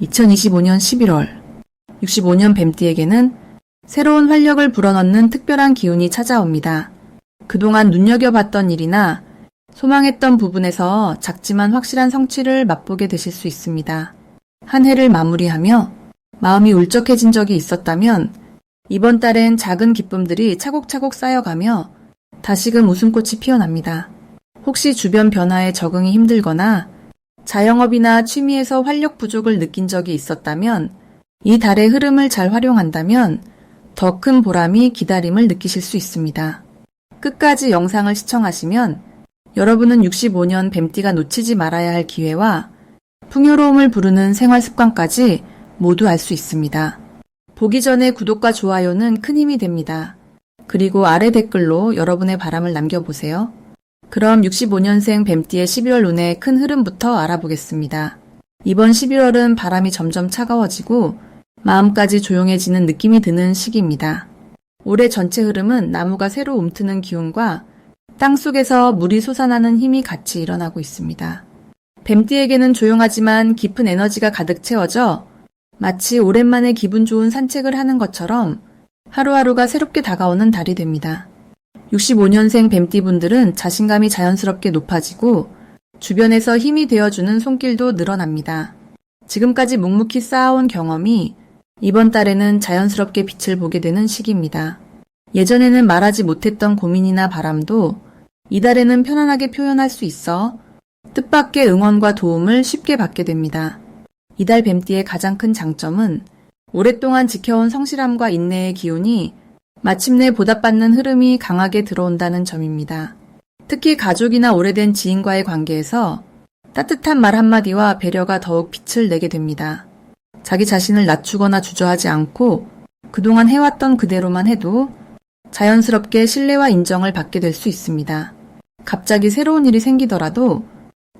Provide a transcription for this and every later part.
2025년 11월 65년 뱀띠에게는 새로운 활력을 불어넣는 특별한 기운이 찾아옵니다. 그동안 눈여겨봤던 일이나 소망했던 부분에서 작지만 확실한 성취를 맛보게 되실 수 있습니다. 한 해를 마무리하며 마음이 울적해진 적이 있었다면 이번 달엔 작은 기쁨들이 차곡차곡 쌓여가며 다시금 웃음꽃이 피어납니다. 혹시 주변 변화에 적응이 힘들거나 자영업이나 취미에서 활력 부족을 느낀 적이 있었다면 이 달의 흐름을 잘 활용한다면 더 큰 보람이 기다림을 느끼실 수 있습니다. 끝까지 영상을 시청하시면 여러분은 65년 뱀띠가 놓치지 말아야 할 기회와 풍요로움을 부르는 생활 습관까지 모두 알 수 있습니다. 보기 전에 구독과 좋아요는 큰 힘이 됩니다. 그리고 아래 댓글로 여러분의 바람을 남겨보세요. 그럼 65년생 뱀띠의 11월 운의 큰 흐름부터 알아보겠습니다. 이번 11월은 바람이 점점 차가워지고 마음까지 조용해지는 느낌이 드는 시기입니다. 올해 전체 흐름은 나무가 새로 움트는 기운과 땅 속에서 물이 솟아나는 힘이 같이 일어나고 있습니다. 뱀띠에게는 조용하지만 깊은 에너지가 가득 채워져 마치 오랜만에 기분 좋은 산책을 하는 것처럼 하루하루가 새롭게 다가오는 달이 됩니다. 65년생 뱀띠분들은 자신감이 자연스럽게 높아지고 주변에서 힘이 되어주는 손길도 늘어납니다. 지금까지 묵묵히 쌓아온 경험이 이번 달에는 자연스럽게 빛을 보게 되는 시기입니다. 예전에는 말하지 못했던 고민이나 바람도 이달에는 편안하게 표현할 수 있어 뜻밖의 응원과 도움을 쉽게 받게 됩니다. 이달 뱀띠의 가장 큰 장점은 오랫동안 지켜온 성실함과 인내의 기운이 마침내 보답받는 흐름이 강하게 들어온다는 점입니다. 특히 가족이나 오래된 지인과의 관계에서 따뜻한 말 한마디와 배려가 더욱 빛을 내게 됩니다. 자기 자신을 낮추거나 주저하지 않고 그동안 해왔던 그대로만 해도 자연스럽게 신뢰와 인정을 받게 될 수 있습니다. 갑자기 새로운 일이 생기더라도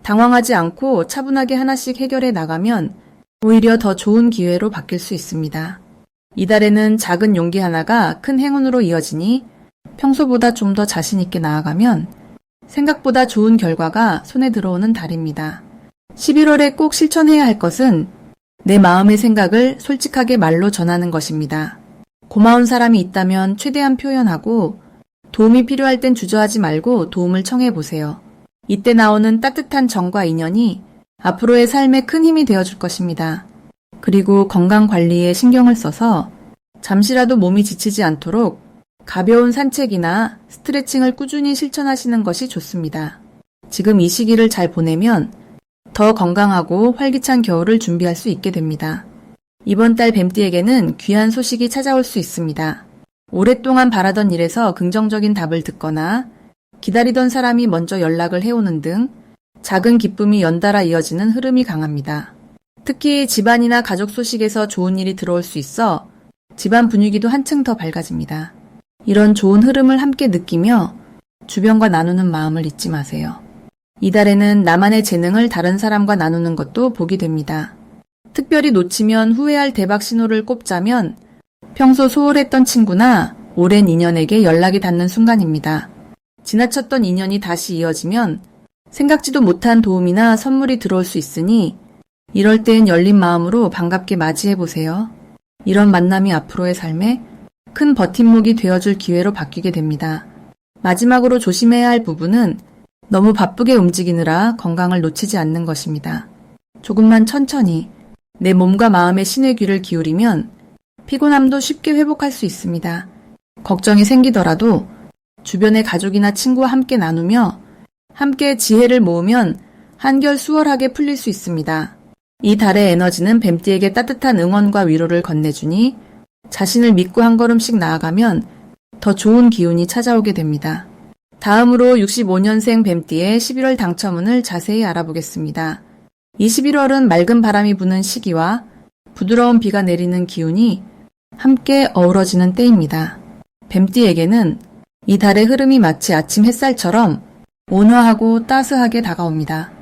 당황하지 않고 차분하게 하나씩 해결해 나가면 오히려 더 좋은 기회로 바뀔 수 있습니다. 이달에는 작은 용기 하나가 큰 행운으로 이어지니 평소보다 좀 더 자신있게 나아가면 생각보다 좋은 결과가 손에 들어오는 달입니다. 11월에 꼭 실천해야 할 것은 내 마음의 생각을 솔직하게 말로 전하는 것입니다. 고마운 사람이 있다면 최대한 표현하고 도움이 필요할 땐 주저하지 말고 도움을 청해 보세요. 이때 나오는 따뜻한 정과 인연이 앞으로의 삶에 큰 힘이 되어줄 것입니다. 그리고 건강 관리에 신경을 써서 잠시라도 몸이 지치지 않도록 가벼운 산책이나 스트레칭을 꾸준히 실천하시는 것이 좋습니다. 지금 이 시기를 잘 보내면 더 건강하고 활기찬 겨울을 준비할 수 있게 됩니다. 이번 달 뱀띠에게는 귀한 소식이 찾아올 수 있습니다. 오랫동안 바라던 일에서 긍정적인 답을 듣거나 기다리던 사람이 먼저 연락을 해오는 등 작은 기쁨이 연달아 이어지는 흐름이 강합니다. 특히 집안이나 가족 소식에서 좋은 일이 들어올 수 있어 집안 분위기도 한층 더 밝아집니다. 이런 좋은 흐름을 함께 느끼며 주변과 나누는 마음을 잊지 마세요. 이달에는 나만의 재능을 다른 사람과 나누는 것도 복이 됩니다. 특별히 놓치면 후회할 대박 신호를 꼽자면 평소 소홀했던 친구나 오랜 인연에게 연락이 닿는 순간입니다. 지나쳤던 인연이 다시 이어지면 생각지도 못한 도움이나 선물이 들어올 수 있으니 이럴 땐 열린 마음으로 반갑게 맞이해 보세요. 이런 만남이 앞으로의 삶에 큰 버팀목이 되어줄 기회로 바뀌게 됩니다. 마지막으로 조심해야 할 부분은 너무 바쁘게 움직이느라 건강을 놓치지 않는 것입니다. 조금만 천천히 내 몸과 마음의 신의 귀를 기울이면 피곤함도 쉽게 회복할 수 있습니다. 걱정이 생기더라도 주변의 가족이나 친구와 함께 나누며 함께 지혜를 모으면 한결 수월하게 풀릴 수 있습니다. 이 달의 에너지는 뱀띠에게 따뜻한 응원과 위로를 건네주니 자신을 믿고 한 걸음씩 나아가면 더 좋은 기운이 찾아오게 됩니다. 다음으로 65년생 뱀띠의 11월 당첨운을 자세히 알아보겠습니다. 이 11월은 맑은 바람이 부는 시기와 부드러운 비가 내리는 기운이 함께 어우러지는 때입니다. 뱀띠에게는 이 달의 흐름이 마치 아침 햇살처럼 온화하고 따스하게 다가옵니다.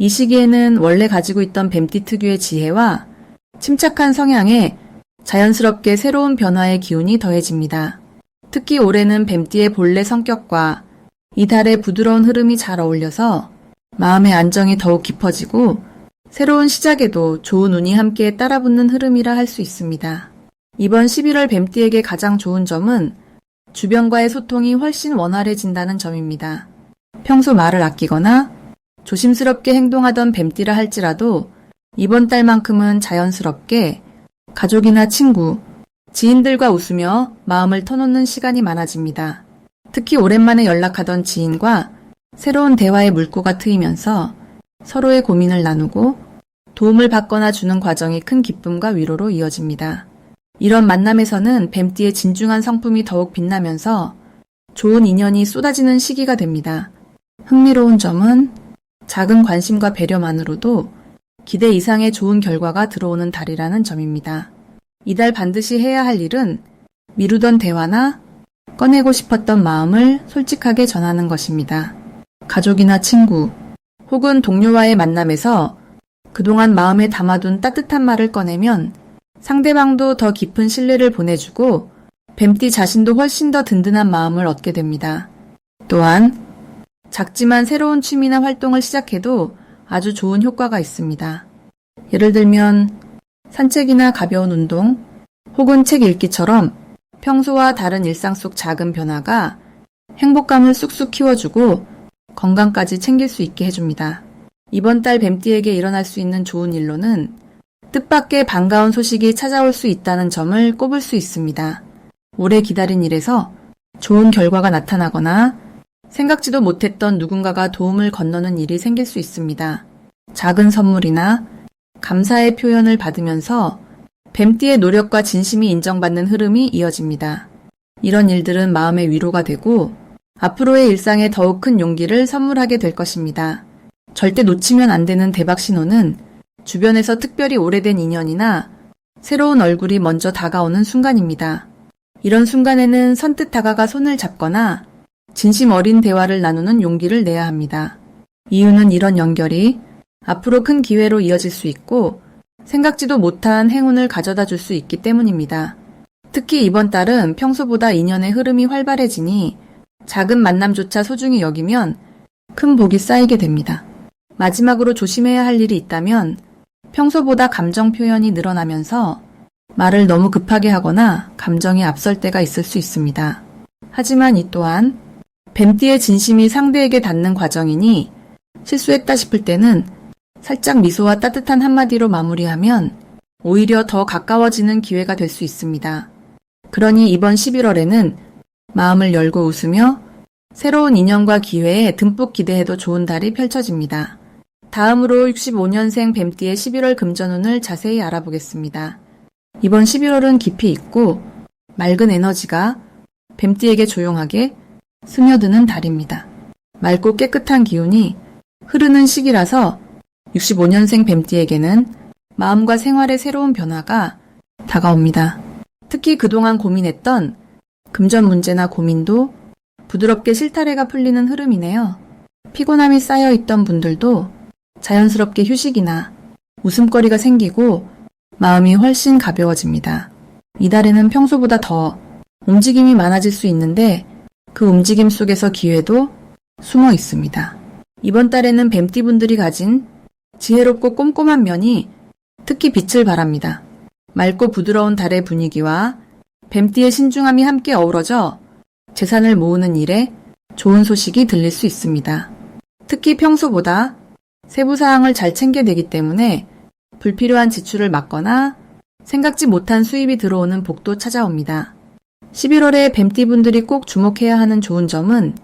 이 시기에는 원래 가지고 있던 뱀띠 특유의 지혜와 침착한 성향에 자연스럽게 새로운 변화의 기운이 더해집니다. 특히 올해는 뱀띠의 본래 성격과 이 달의 부드러운 흐름이 잘 어울려서 마음의 안정이 더욱 깊어지고 새로운 시작에도 좋은 운이 함께 따라붙는 흐름이라 할 수 있습니다. 이번 11월 뱀띠에게 가장 좋은 점은 주변과의 소통이 훨씬 원활해진다는 점입니다. 평소 말을 아끼거나 조심스럽게 행동하던 뱀띠라 할지라도 이번 달만큼은 자연스럽게 가족이나 친구, 지인들과 웃으며 마음을 터놓는 시간이 많아집니다. 특히 오랜만에 연락하던 지인과 새로운 대화의 물꼬가 트이면서 서로의 고민을 나누고 도움을 받거나 주는 과정이 큰 기쁨과 위로로 이어집니다. 이런 만남에서는 뱀띠의 진중한 성품이 더욱 빛나면서 좋은 인연이 쏟아지는 시기가 됩니다. 흥미로운 점은 작은 관심과 배려만으로도 기대 이상의 좋은 결과가 들어오는 달이라는 점입니다. 이달 반드시 해야 할 일은 미루던 대화나 꺼내고 싶었던 마음을 솔직하게 전하는 것입니다. 가족이나 친구 혹은 동료와의 만남에서 그동안 마음에 담아둔 따뜻한 말을 꺼내면 상대방도 더 깊은 신뢰를 보내주고 뱀띠 자신도 훨씬 더 든든한 마음을 얻게 됩니다. 또한 작지만 새로운 취미나 활동을 시작해도 아주 좋은 효과가 있습니다. 예를 들면 산책이나 가벼운 운동 혹은 책 읽기처럼 평소와 다른 일상 속 작은 변화가 행복감을 쑥쑥 키워주고 건강까지 챙길 수 있게 해줍니다. 이번 달 뱀띠에게 일어날 수 있는 좋은 일로는 뜻밖의 반가운 소식이 찾아올 수 있다는 점을 꼽을 수 있습니다. 오래 기다린 일에서 좋은 결과가 나타나거나 생각지도 못했던 누군가가 도움을 건너는 일이 생길 수 있습니다. 작은 선물이나 감사의 표현을 받으면서 뱀띠의 노력과 진심이 인정받는 흐름이 이어집니다. 이런 일들은 마음의 위로가 되고 앞으로의 일상에 더욱 큰 용기를 선물하게 될 것입니다. 절대 놓치면 안 되는 대박 신호는 주변에서 특별히 오래된 인연이나 새로운 얼굴이 먼저 다가오는 순간입니다. 이런 순간에는 선뜻 다가가 손을 잡거나 진심 어린 대화를 나누는 용기를 내야 합니다. 이유는 이런 연결이 앞으로 큰 기회로 이어질 수 있고 생각지도 못한 행운을 가져다 줄 수 있기 때문입니다. 특히 이번 달은 평소보다 인연의 흐름이 활발해지니 작은 만남조차 소중히 여기면 큰 복이 쌓이게 됩니다. 마지막으로 조심해야 할 일이 있다면 평소보다 감정 표현이 늘어나면서 말을 너무 급하게 하거나 감정이 앞설 때가 있을 수 있습니다. 하지만 이 또한 뱀띠의 진심이 상대에게 닿는 과정이니 실수했다 싶을 때는 살짝 미소와 따뜻한 한마디로 마무리하면 오히려 더 가까워지는 기회가 될 수 있습니다. 그러니 이번 11월에는 마음을 열고 웃으며 새로운 인연과 기회에 듬뿍 기대해도 좋은 달이 펼쳐집니다. 다음으로 65년생 뱀띠의 11월 금전운을 자세히 알아보겠습니다. 이번 11월은 깊이 있고 맑은 에너지가 뱀띠에게 조용하게 스며드는 달입니다. 맑고 깨끗한 기운이 흐르는 시기라서 65년생 뱀띠에게는 마음과 생활의 새로운 변화가 다가옵니다. 특히 그동안 고민했던 금전 문제나 고민도 부드럽게 실타래가 풀리는 흐름이네요. 피곤함이 쌓여 있던 분들도 자연스럽게 휴식이나 웃음거리가 생기고 마음이 훨씬 가벼워집니다. 이달에는 평소보다 더 움직임이 많아질 수 있는데 그 움직임 속에서 기회도 숨어 있습니다. 이번 달에는 뱀띠분들이 가진 지혜롭고 꼼꼼한 면이 특히 빛을 발합니다. 맑고 부드러운 달의 분위기와 뱀띠의 신중함이 함께 어우러져 재산을 모으는 일에 좋은 소식이 들릴 수 있습니다. 특히 평소보다 세부 사항을 잘 챙겨내기 때문에 불필요한 지출을 막거나 생각지 못한 수입이 들어오는 복도 찾아옵니다. 11월에 뱀띠분들이 꼭 주목해야 하는 좋은 점은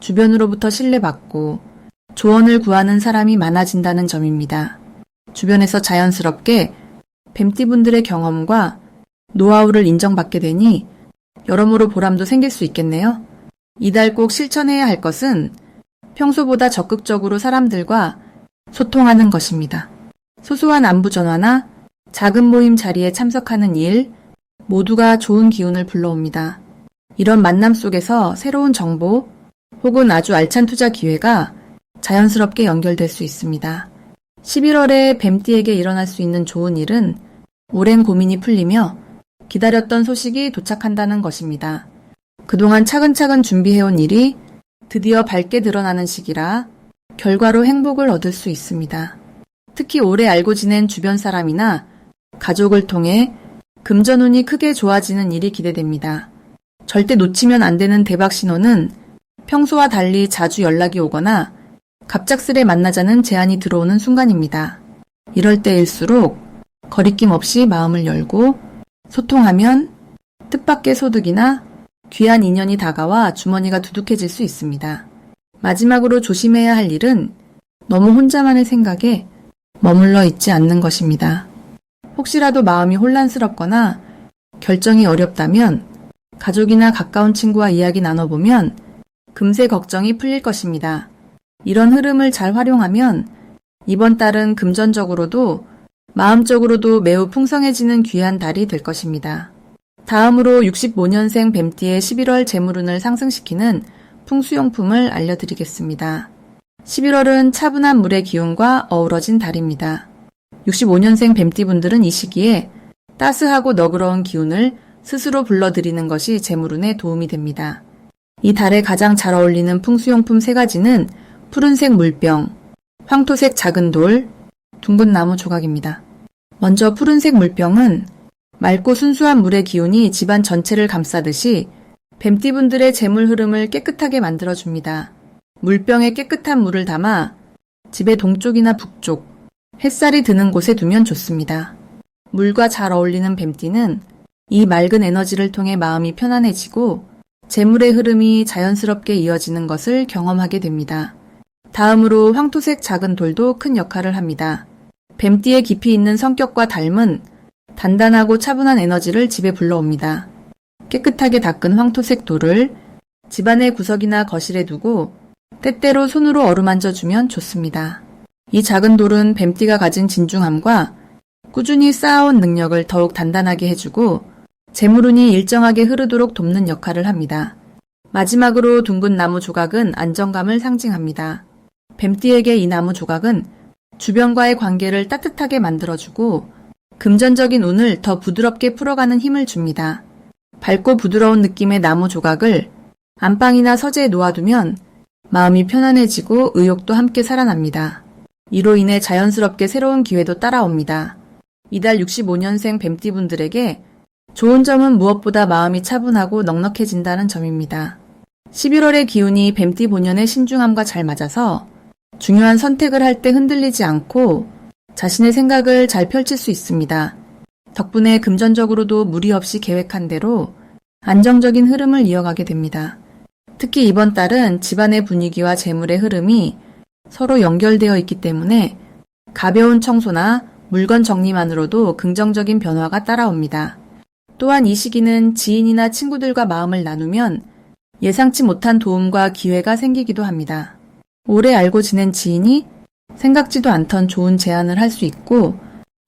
주변으로부터 신뢰받고 조언을 구하는 사람이 많아진다는 점입니다. 주변에서 자연스럽게 뱀띠분들의 경험과 노하우를 인정받게 되니 여러모로 보람도 생길 수 있겠네요. 이달 꼭 실천해야 할 것은 평소보다 적극적으로 사람들과 소통하는 것입니다. 소소한 안부 전화나 작은 모임 자리에 참석하는 일 모두가 좋은 기운을 불러옵니다. 이런 만남 속에서 새로운 정보 혹은 아주 알찬 투자 기회가 자연스럽게 연결될 수 있습니다. 11월에 뱀띠에게 일어날 수 있는 좋은 일은 오랜 고민이 풀리며 기다렸던 소식이 도착한다는 것입니다. 그동안 차근차근 준비해온 일이 드디어 밝게 드러나는 시기라 결과로 행복을 얻을 수 있습니다. 특히 오래 알고 지낸 주변 사람이나 가족을 통해 금전운이 크게 좋아지는 일이 기대됩니다. 절대 놓치면 안 되는 대박 신호는 평소와 달리 자주 연락이 오거나 갑작스레 만나자는 제안이 들어오는 순간입니다. 이럴 때일수록 거리낌 없이 마음을 열고 소통하면 뜻밖의 소득이나 귀한 인연이 다가와 주머니가 두둑해질 수 있습니다. 마지막으로 조심해야 할 일은 너무 혼자만의 생각에 머물러 있지 않는 것입니다. 혹시라도 마음이 혼란스럽거나 결정이 어렵다면 가족이나 가까운 친구와 이야기 나눠보면 금세 걱정이 풀릴 것입니다. 이런 흐름을 잘 활용하면 이번 달은 금전적으로도 마음적으로도 매우 풍성해지는 귀한 달이 될 것입니다. 다음으로 65년생 뱀띠의 11월 재물운을 상승시키는 풍수용품을 알려드리겠습니다. 11월은 차분한 물의 기운과 어우러진 달입니다. 65년생 뱀띠분들은 이 시기에 따스하고 너그러운 기운을 스스로 불러들이는 것이 재물운에 도움이 됩니다. 이 달에 가장 잘 어울리는 풍수용품 세 가지는 푸른색 물병, 황토색 작은 돌, 둥근 나무 조각입니다. 먼저 푸른색 물병은 맑고 순수한 물의 기운이 집안 전체를 감싸듯이 뱀띠분들의 재물 흐름을 깨끗하게 만들어줍니다. 물병에 깨끗한 물을 담아 집의 동쪽이나 북쪽, 햇살이 드는 곳에 두면 좋습니다. 물과 잘 어울리는 뱀띠는 이 맑은 에너지를 통해 마음이 편안해지고 재물의 흐름이 자연스럽게 이어지는 것을 경험하게 됩니다. 다음으로 황토색 작은 돌도 큰 역할을 합니다. 뱀띠의 깊이 있는 성격과 닮은 단단하고 차분한 에너지를 집에 불러옵니다. 깨끗하게 닦은 황토색 돌을 집안의 구석이나 거실에 두고 때때로 손으로 어루만져 주면 좋습니다. 이 작은 돌은 뱀띠가 가진 진중함과 꾸준히 쌓아온 능력을 더욱 단단하게 해주고 재물운이 일정하게 흐르도록 돕는 역할을 합니다. 마지막으로 둥근 나무 조각은 안정감을 상징합니다. 뱀띠에게 이 나무 조각은 주변과의 관계를 따뜻하게 만들어주고 금전적인 운을 더 부드럽게 풀어가는 힘을 줍니다. 밝고 부드러운 느낌의 나무 조각을 안방이나 서재에 놓아두면 마음이 편안해지고 의욕도 함께 살아납니다. 이로 인해 자연스럽게 새로운 기회도 따라옵니다. 이달 65년생 뱀띠분들에게 좋은 점은 무엇보다 마음이 차분하고 넉넉해진다는 점입니다. 11월의 기운이 뱀띠 본연의 신중함과 잘 맞아서 중요한 선택을 할 때 흔들리지 않고 자신의 생각을 잘 펼칠 수 있습니다. 덕분에 금전적으로도 무리 없이 계획한 대로 안정적인 흐름을 이어가게 됩니다. 특히 이번 달은 집안의 분위기와 재물의 흐름이 서로 연결되어 있기 때문에 가벼운 청소나 물건 정리만으로도 긍정적인 변화가 따라옵니다. 또한 이 시기는 지인이나 친구들과 마음을 나누면 예상치 못한 도움과 기회가 생기기도 합니다. 오래 알고 지낸 지인이 생각지도 않던 좋은 제안을 할 수 있고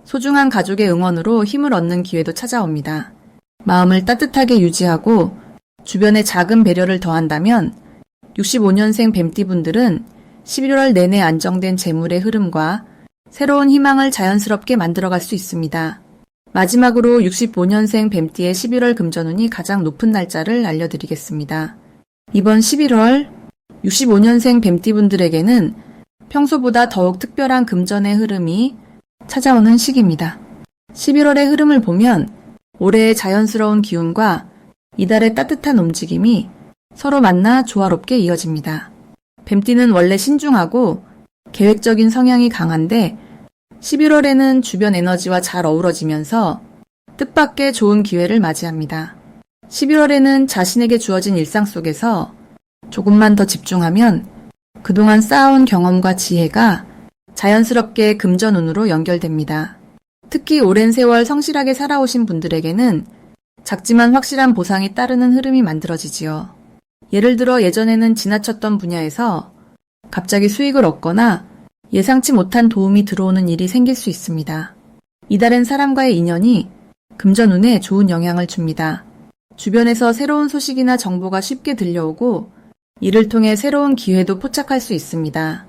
소중한 가족의 응원으로 힘을 얻는 기회도 찾아옵니다. 마음을 따뜻하게 유지하고 주변에 작은 배려를 더한다면 65년생 뱀띠분들은 11월 내내 안정된 재물의 흐름과 새로운 희망을 자연스럽게 만들어갈 수 있습니다. 마지막으로 65년생 뱀띠의 11월 금전운이 가장 높은 날짜를 알려드리겠습니다. 이번 11월 65년생 뱀띠분들에게는 평소보다 더욱 특별한 금전의 흐름이 찾아오는 시기입니다. 11월의 흐름을 보면 올해의 자연스러운 기운과 이달의 따뜻한 움직임이 서로 만나 조화롭게 이어집니다. 뱀띠는 원래 신중하고 계획적인 성향이 강한데 11월에는 주변 에너지와 잘 어우러지면서 뜻밖의 좋은 기회를 맞이합니다. 11월에는 자신에게 주어진 일상 속에서 조금만 더 집중하면 그동안 쌓아온 경험과 지혜가 자연스럽게 금전운으로 연결됩니다. 특히 오랜 세월 성실하게 살아오신 분들에게는 작지만 확실한 보상이 따르는 흐름이 만들어지지요. 예를 들어 예전에는 지나쳤던 분야에서 갑자기 수익을 얻거나 예상치 못한 도움이 들어오는 일이 생길 수 있습니다. 이달엔 사람과의 인연이 금전운에 좋은 영향을 줍니다. 주변에서 새로운 소식이나 정보가 쉽게 들려오고 이를 통해 새로운 기회도 포착할 수 있습니다.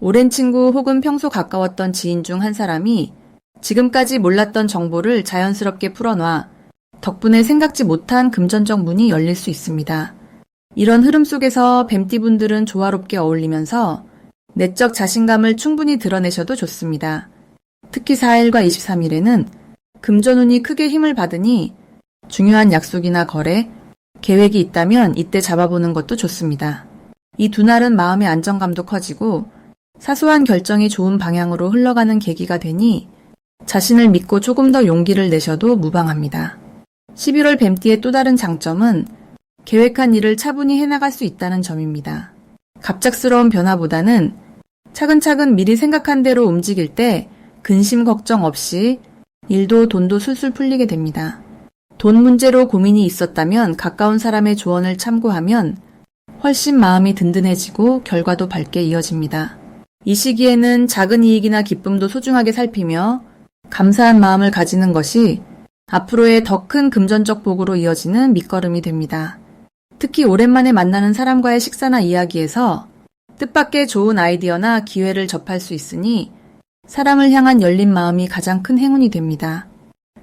오랜 친구 혹은 평소 가까웠던 지인 중 한 사람이 지금까지 몰랐던 정보를 자연스럽게 풀어놔 덕분에 생각지 못한 금전적 문이 열릴 수 있습니다. 이런 흐름 속에서 뱀띠분들은 조화롭게 어울리면서 내적 자신감을 충분히 드러내셔도 좋습니다. 특히 4일과 23일에는 금전운이 크게 힘을 받으니 중요한 약속이나 거래, 계획이 있다면 이때 잡아보는 것도 좋습니다. 이 두 날은 마음의 안정감도 커지고 사소한 결정이 좋은 방향으로 흘러가는 계기가 되니 자신을 믿고 조금 더 용기를 내셔도 무방합니다. 11월 뱀띠의 또 다른 장점은 계획한 일을 차분히 해나갈 수 있다는 점입니다. 갑작스러운 변화보다는 차근차근 미리 생각한 대로 움직일 때 근심 걱정 없이 일도 돈도 술술 풀리게 됩니다. 돈 문제로 고민이 있었다면 가까운 사람의 조언을 참고하면 훨씬 마음이 든든해지고 결과도 밝게 이어집니다. 이 시기에는 작은 이익이나 기쁨도 소중하게 살피며 감사한 마음을 가지는 것이 앞으로의 더 큰 금전적 복으로 이어지는 밑거름이 됩니다. 특히 오랜만에 만나는 사람과의 식사나 이야기에서 뜻밖의 좋은 아이디어나 기회를 접할 수 있으니 사람을 향한 열린 마음이 가장 큰 행운이 됩니다.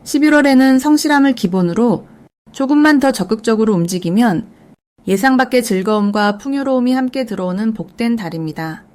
11월에는 성실함을 기본으로 조금만 더 적극적으로 움직이면 예상 밖의 즐거움과 풍요로움이 함께 들어오는 복된 달입니다.